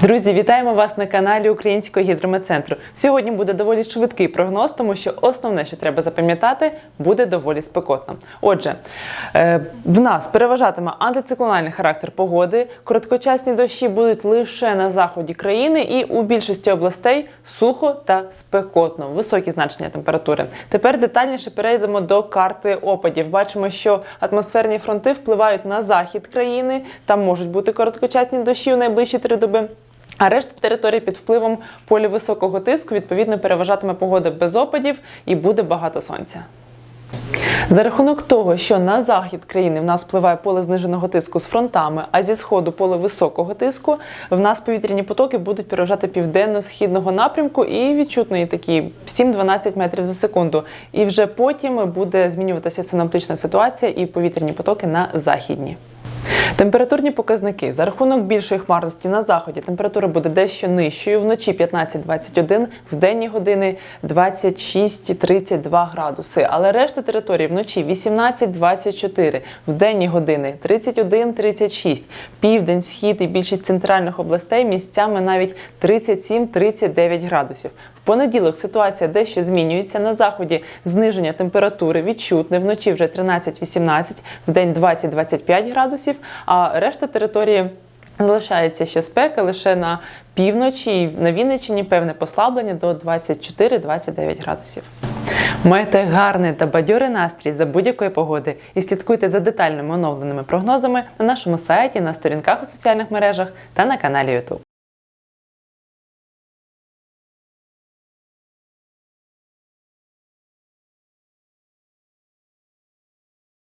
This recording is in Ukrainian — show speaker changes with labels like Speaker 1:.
Speaker 1: Друзі, вітаємо вас на каналі Українського гідрометцентру. Сьогодні буде доволі швидкий прогноз, тому що основне, що треба запам'ятати, буде доволі спекотно. Отже, е, в нас переважатиме антициклональний характер погоди. Короткочасні дощі будуть лише на заході країни, і у більшості областей сухо та спекотно, високі значення температури. Тепер детальніше перейдемо до карти опадів. Бачимо, що атмосферні фронти впливають на захід країни. Там можуть бути короткочасні дощі у найближчі три доби. А решта території під впливом полі високого тиску відповідно переважатиме погода без опадів і буде багато сонця. За рахунок того, що на захід країни в нас впливає поле зниженого тиску з фронтами, а зі сходу поле високого тиску, в нас повітряні потоки будуть переважати південно-східного напрямку і відчутної такі 7-12 метрів за секунду. І вже потім буде змінюватися синаптична ситуація і повітряні потоки на західні. Температурні показники за рахунок більшої хмарності на заході температура буде дещо нижчою. Вночі 15-21, в денні години 26-32 градуси. Але решта території вночі 18-24, в денні години 31-36, південь, схід і більшість центральних областей місцями навіть 37-39 градусів. В понеділок ситуація дещо змінюється. На заході зниження температури відчутне, вночі вже 13-18, в день 20-25 градусів, а решта території залишається ще спека лише на півночі і на Вінниччині певне послаблення до 24-29 градусів. Майте гарний та бадьорий настрій за будь-якої погоди і слідкуйте за детальними оновленими прогнозами на нашому сайті, на сторінках у соціальних мережах та на каналі YouTube.